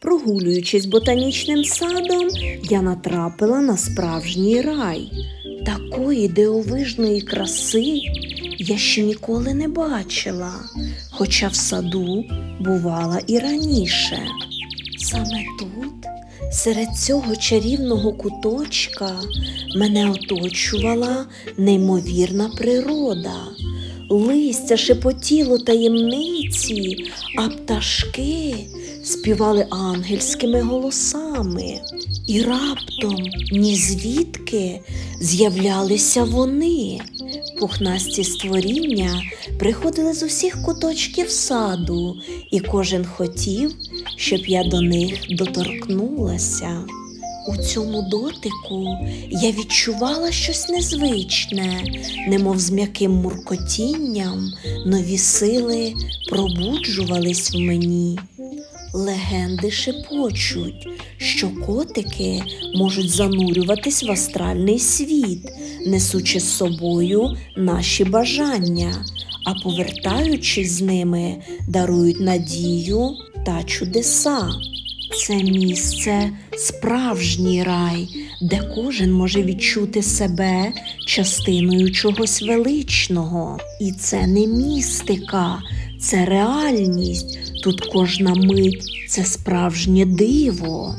Прогулюючись ботанічним садом, я натрапила на справжній рай. Такої дивовижної краси я ще ніколи не бачила, хоча в саду бувала і раніше. Саме тут, серед цього чарівного куточка, мене оточувала неймовірна природа. Листя шепотіло таємниці, а пташки співали ангельськими голосами. І раптом ні звідки з'являлися вони. Пухнасті створіння приходили з усіх куточків саду, і кожен хотів, щоб я до них доторкнулася. У цьому дотику я відчувала щось незвичне, немов з м'яким муркотінням нові сили пробуджувались в мені. Легенди шепочуть, що котики можуть занурюватись в астральний світ, несучи з собою наші бажання, а повертаючись з ними, дарують надію та чудеса. Це місце справжній рай, де кожен може відчути себе частиною чогось величного. І це не містика, це реальність. Тут кожна мить це справжнє диво.